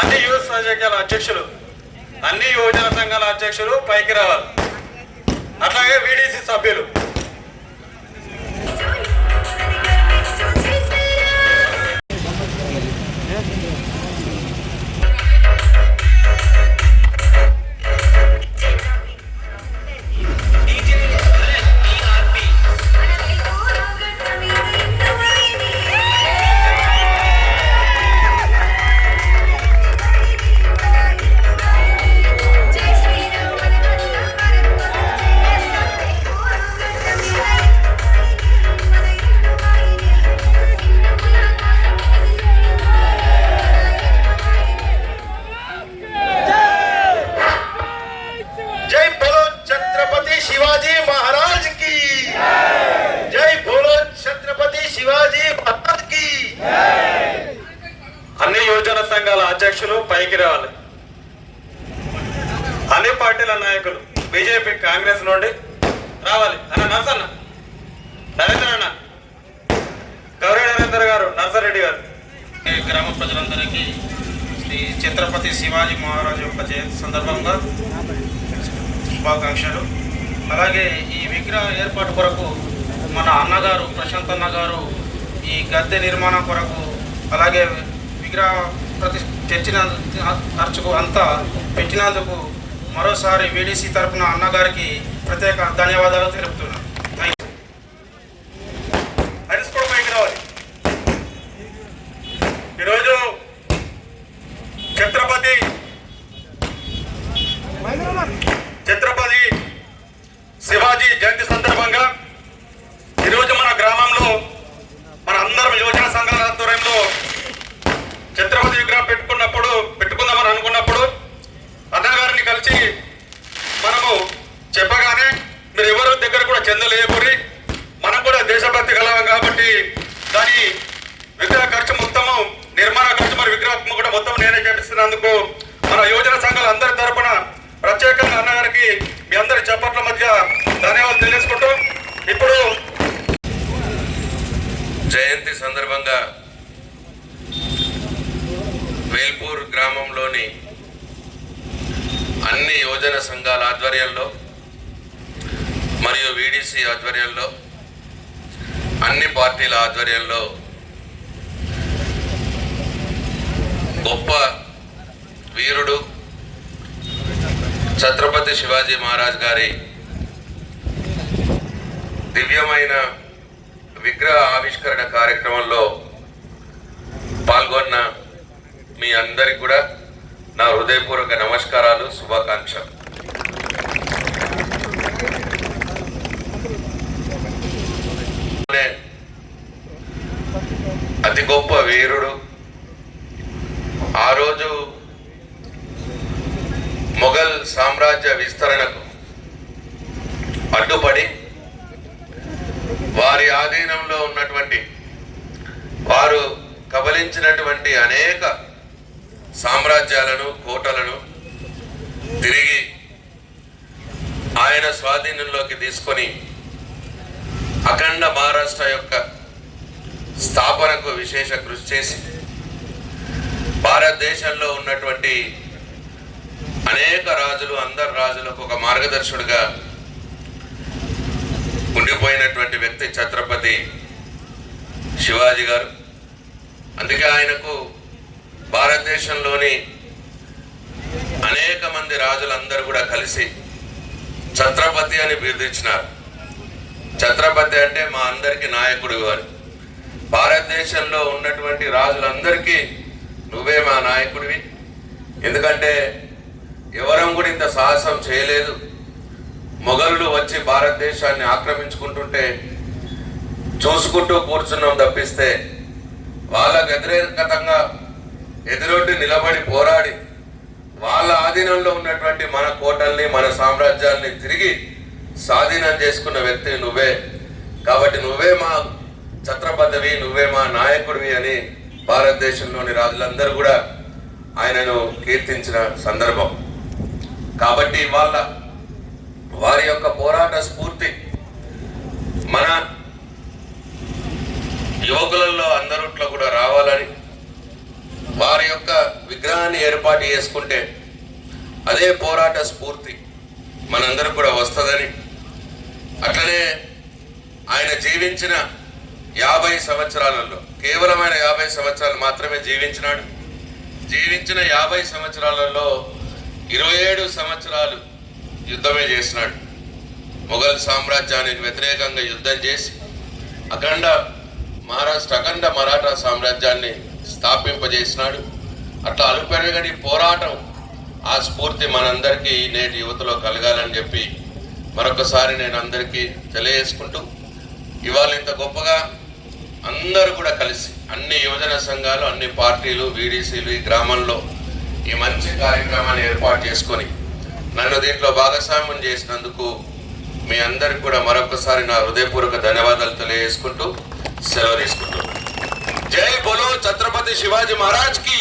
అన్ని యూత్ రాజకీయాల అధ్యక్షులు అన్ని యువజన సంఘాల అధ్యక్షులు పైకి రావాలి. అట్లాగే వీడిసి సభ్యులు. పైకి రావాలి. అన్ని పార్టీల నాయకులు బీజేపీ కాంగ్రెస్ నుండి రావాలి. అన్న నర్సన్న. నరేంద్ర అన్న. గౌరీ నరేంద్ర గారు నర్సరెడ్డి గారు. గ్రామ ప్రజలందరికీ శ్రీ ఛత్రపతి శివాజీ మహారాజు యొక్క జయంతి సందర్భంగా శుభాకాంక్షలు. అలాగే ఈ విగ్రహ ఏర్పాటు కొరకు మన అన్నగారు ప్రశాంత్ అన్న గారు ఈ గద్దె నిర్మాణం కొరకు అలాగే విగ్రహ ప్రతి తెచ్చిన ఖర్చుకు అంతా పెట్టినందుకు మరోసారి వీడీసీ తరఫున అన్నగారికి ప్రత్యేక ధన్యవాదాలు తెలుపుతున్నాను థ్యాంక్ యూ. హరీష్ కూడా పైకి రావాలి ఈరోజు ఛత్రపతి ఛత్రపతి శివాజీ జయంతి సందర్భంగా ఈరోజు మన గ్రామంలో మన అందరం యువజన సంఘాల ఆధ్వర్యంలో ఛత్రపతి విగ్రహం పెట్టుకున్నప్పుడు పెట్టుకుందామని అనుకున్నప్పుడు అన్నగారిని కలిసి మనము చెప్పగానే మీరు ఎవరు దగ్గర కూడా చెందలేకూరి మనం కూడా దేశభక్తి కలవం కాబట్టి దాని విగ్రహ ఖర్చు మొత్తము నిర్మాణ ఖర్చు మరి విగ్రహం కూడా మొత్తం నేనే చేపిస్తున్నందుకు మన యువజన సంఘాల అందరి తరపున ప్రత్యేకంగా అన్నగారికి మీ అందరి చప్పట్ల మధ్య ధన్యవాదాలు తెలియజేసుకుంటూ ఇప్పుడు జయంతి సందర్భంగా వేల్పూర్ గ్రామంలోని అన్ని యువజన సంఘాల ఆధ్వర్యంలో మరియు వీడీసీ ఆధ్వర్యంలో అన్ని పార్టీల ఆధ్వర్యంలో గొప్ప వీరుడు ఛత్రపతి శివాజీ మహారాజ్ గారి దివ్యమైన విగ్రహ ఆవిష్కరణ కార్యక్రమంలో పాల్గొన్న మీ అందరికి కూడా నా హృదయపూర్వక నమస్కారాలు శుభాకాంక్ష అతి గొప్ప వీరుడు. ఆ రోజు మొఘల్ సామ్రాజ్య విస్తరణకు అడ్డుపడి వారి ఆధీనంలో ఉన్నటువంటి వారు కబలించినటువంటి అనేక సామ్రాజ్యాలను కోటలను తిరిగి ఆయన స్వాధీనంలోకి తీసుకొని అఖండ మహారాష్ట్ర యొక్క స్థాపనకు విశేష కృషి చేసి భారతదేశంలో ఉన్నటువంటి అనేక రాజులు అందరు రాజులకు ఒక మార్గదర్శుడిగా ఉండిపోయినటువంటి వ్యక్తి ఛత్రపతి శివాజీ గారు. అందుకే ఆయనకు భారతదేశంలోని అనేక మంది రాజులందరూ కూడా కలిసి ఛత్రపతి అని బిరుదించినారు ఛత్రపతి అంటే మా అందరికి నాయకుడు అని. భారతదేశంలో ఉన్నటువంటి రాజులందరికీ నువ్వే మా నాయకుడివి. ఎందుకంటే ఎవరం కూడా ఇంత సాహసం చేయలేదు. మొఘలులు వచ్చి భారతదేశాన్ని ఆక్రమించుకుంటుంటే చూసుకుంటూ కూర్చున్నాం తప్పిస్తే వాళ్ళకు వ్యతిరేకతంగా ఎదురొడ్డి నిలబడి పోరాడి వాళ్ళ ఆధీనంలో ఉన్నటువంటి మన కోటల్ని మన సామ్రాజ్యాల్ని తిరిగి స్వాధీనం చేసుకున్న వ్యక్తి నువ్వే. కాబట్టి నువ్వే మా ఛత్రపతివి నువ్వే మా నాయకుడివి అని భారతదేశంలోని రాజులందరూ కూడా ఆయనను కీర్తించిన సందర్భం. కాబట్టి వాళ్ళ వారి యొక్క పోరాట స్ఫూర్తి. మన యువకులలో అందరిట్లో కూడా రావాలని వారి యొక్క విగ్రహాన్ని ఏర్పాటు చేసుకుంటే అదే పోరాట స్ఫూర్తి మనందరూ కూడా వస్తుందని అట్లనే ఆయన జీవించిన యాభై సంవత్సరాలలో కేవలం ఆయన యాభై సంవత్సరాలు మాత్రమే జీవించినాడు. జీవించిన యాభై సంవత్సరాలలో ఇరవై ఏడు సంవత్సరాలు యుద్ధమే చేసినాడు. మొఘల్ సామ్రాజ్యానికి వ్యతిరేకంగా యుద్ధం చేసి అఖండ మహారాష్ట్ర అఖండ మరాఠా సామ్రాజ్యాన్ని స్థాపింపజేసినాడు. అట్లా అలుపెరగని పోరాటం ఆ స్ఫూర్తి మనందరికీ నేటి యువతలో కలగాలని చెప్పి మరొకసారి నేను అందరికీ తెలియజేసుకుంటూ ఇవాళ ఇంత గొప్పగా అందరూ కూడా కలిసి అన్ని యువజన సంఘాలు అన్ని పార్టీలు వీడీసీలు ఈ గ్రామంలో ఈ మంచి కార్యక్రమాన్ని ఏర్పాటు చేసుకొని నన్ను దీంట్లో భాగస్వామ్యం చేసినందుకు మీ అందరికి కూడా మరొకసారి నా హృదయపూర్వక ధన్యవాదాలు తెలియజేసుకుంటూ సెలవు తీసుకుంటూ జై బోలో ఛత్రపతి శివాజీ మహారాజ్కి.